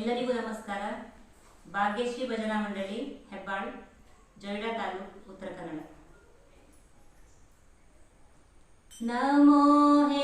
ಎಲ್ಲರಿಗೂ ನಮಸ್ಕಾರ. ಭಾಗ್ಯಶ್ರೀ ಭಜನಾ ಮಂಡಳಿ ಹೆಬ್ಬಾಳ್ ಜೊಯ್ಡಾ ತಾಲೂಕು ಉತ್ತರ ಕನ್ನಡ. ನಮೋ ಹೇ